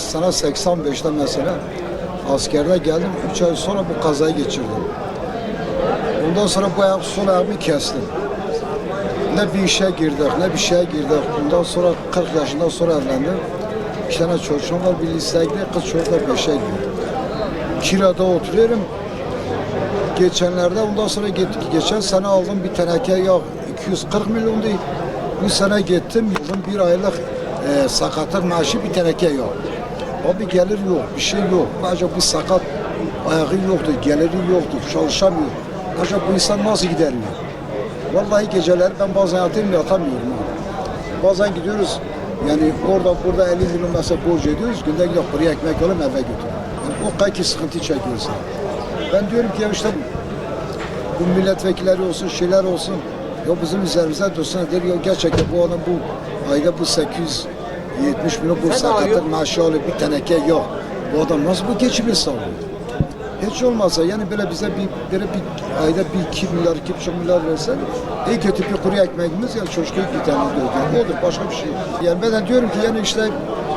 sene 85'te mesela askerde geldim. 3 ay sonra bu kazayı geçirdim. Ondan sonra bu ayak sol ayağımı kestim. Ne bir işe girdik, ne bir şeye girdik. Ondan sonra 40 yaşından sonra evlendim. İki tane çocuğum var, bir liseye gidiyor, kız çocuğu beşe gidiyor. Kirada oturuyorum. Geçenlerde ondan sonra gittik. Geçen sene aldım bir teneke yağ 240 milyon değil. Bu sene gittim yılın bir aylık e, sakatlık maaşı bir teneke yağ. Abi gelir yok, bir şey yok. Acaba bu sakat ayağı yoktu, geliri yoktu, çalışamıyor. Acaba bu insan nasıl gideriyor? Vallahi geceler ben bazen yatıyorum yatamıyorum. Bazen gidiyoruz yani orada burada 50 milyon mesela borç ediyoruz. Günde gidiyor buraya ekmek alıp eve götürüyorum. Yani o kadar ki sıkıntı çekiyoruz. Ben diyorum ki ya işte bu milletvekilleri olsun, şeyler olsun. Ya bizim üzerimize dursun. Der ya gerçekten bu adam bu ayda bu 870 milyon bu sakatlık maaşı alıyor. Bir teneke yok. Bu adam nasıl bu geçimi sağlıyor? Hiç olmazsa yani böyle bize bir, böyle bir ayda bir iki milyar, iki buçuk milyar verse iyi kötü bir kuru ekmeğimiz ya çocuk bir tane doyuyor. Odur başka bir şey. yok. Yani ben de diyorum ki yani işte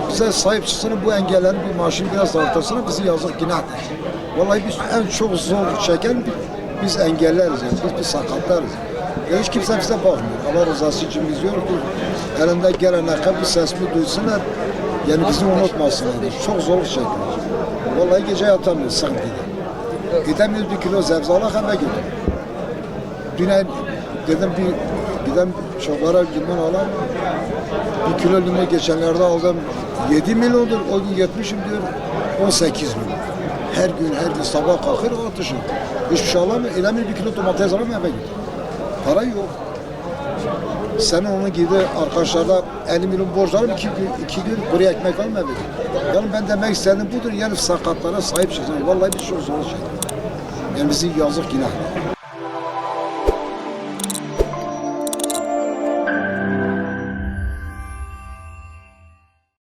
bize sahip çıksın bu engellerin bir maaşını biraz artırsın bizi yazık günahtır. Vallahi biz en çok zor çeken bi- biz engelleriz yani biz bir sakatlarız. Hiç kimse bize bakmıyor. Allah rızası için biz diyoruz ki elinde gelen akıl bu sesimi duysunlar. Yani bizi unutmasınlar. Çok zor çekiyoruz. Vallahi gece yatamıyoruz sıkıntıda. Gidemiyoruz bir kilo zebze alak eve götür. Düne dedim bir giden çocuklara limon alan bir kilo limon geçenlerde aldım 7 milyondur o gün yetmişim diyor 18 milyon. Her gün her gün sabah kalkır o atışım. Hiçbir şey alamıyor. Elemiyor bir kilo domates alamıyor eve götür. Para yok. Sen onun gibi arkadaşlarla 50 milyon borç alıp iki gün, iki gün kuru ekmek alma eve götür. Yani ben demek istediğim budur. Yani sakatlara sahip çıksın. Vallahi bir şey zor şey. Yani bizi yazık günah.